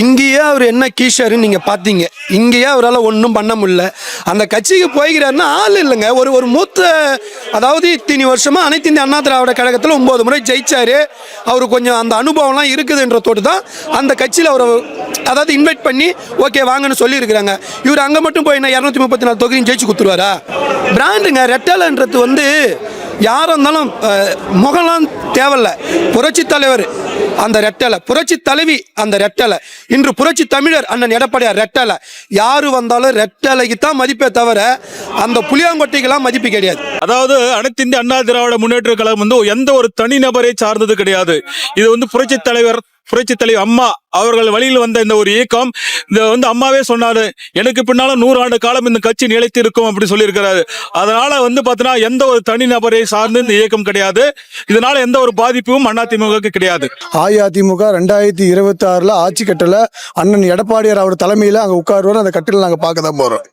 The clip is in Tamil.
இங்கேயே அவர் என்ன கீஷாருன்னு நீங்கள் பார்த்தீங்க. இங்கேயே அவரால் ஒன்றும் பண்ண முடியல. அந்த கட்சிக்கு போய்கிறாருன்னா ஆள் இல்லைங்க. ஒரு ஒரு மூத்த அதாவது இத்தனி வருஷமாக அனைத்து இந்திய அண்ணா திராவிட கழகத்தில் ஒம்பது முறை ஜெயிச்சாரு. அவர் கொஞ்சம் அந்த அனுபவம்லாம் இருக்குதுன்றதோடு தான் அந்த கட்சியில் அவரை அதாவது இன்வைட் பண்ணி ஓகே வாங்கன்னு சொல்லியிருக்கிறாங்க. இவர் அங்கே மட்டும் போய் என்ன இரநூத்தி முப்பத்தி நாலு தொகுதியும் ஜெயிச்சு கொடுத்துருவாரா பிராண்டுங்க ரெட்டலன்றது வந்து யாராக இருந்தாலும் அஹ், முகம்லாம் தேவையில்ல. புரட்சி தலைவர் அந்த ரெட்டலை. புரட்சி தலைவி அந்த ரெட்டலை. இன்று புரட்சி தமிழர் அண்ணன் எடப்பாடியார் ரெட்டலை. யாரு வந்தாலும் ரெட்டலைக்கு தான் மதிப்பே தவிர அந்த புளியாங்கொட்டைக்கெல்லாம் மதிப்பு கிடையாது. அதாவது அனைத்து இந்திய அண்ணா திராவிட முன்னேற்ற கழகம் வந்து எந்த ஒரு தனிநபரை சார்ந்தது கிடையாது. இது வந்து புரட்சி தலைவர் புரட்சி தலைவர் அம்மா அவர்கள் வழியில் வந்த இந்த ஒரு இயக்கம். இந்த வந்து அம்மாவே சொன்னாரு. எனக்கு பின்னாலும் நூறு ஆண்டு காலம் இந்த கட்சி நிலைத்து இருக்கும் அப்படி சொல்லியிருக்கிறாரு. அதனால வந்து பார்த்தீங்கன்னா எந்த ஒரு தனிநபரை சார்ந்து இந்த இயக்கம் கிடையாது. இதனால எந்த ஒரு பாதிப்பும் அதிமுகவுக்கு கிடையாது. அஇஅதிமுக ரெண்டாயிரத்தி இருபத்தி ஆறுல ஆட்சி கட்டல. அண்ணன் எடப்பாடியார் அவர் தலைமையில அங்க உட்காருவார். அந்த கட்டில நாங்க பார்க்க தான் போறோம்.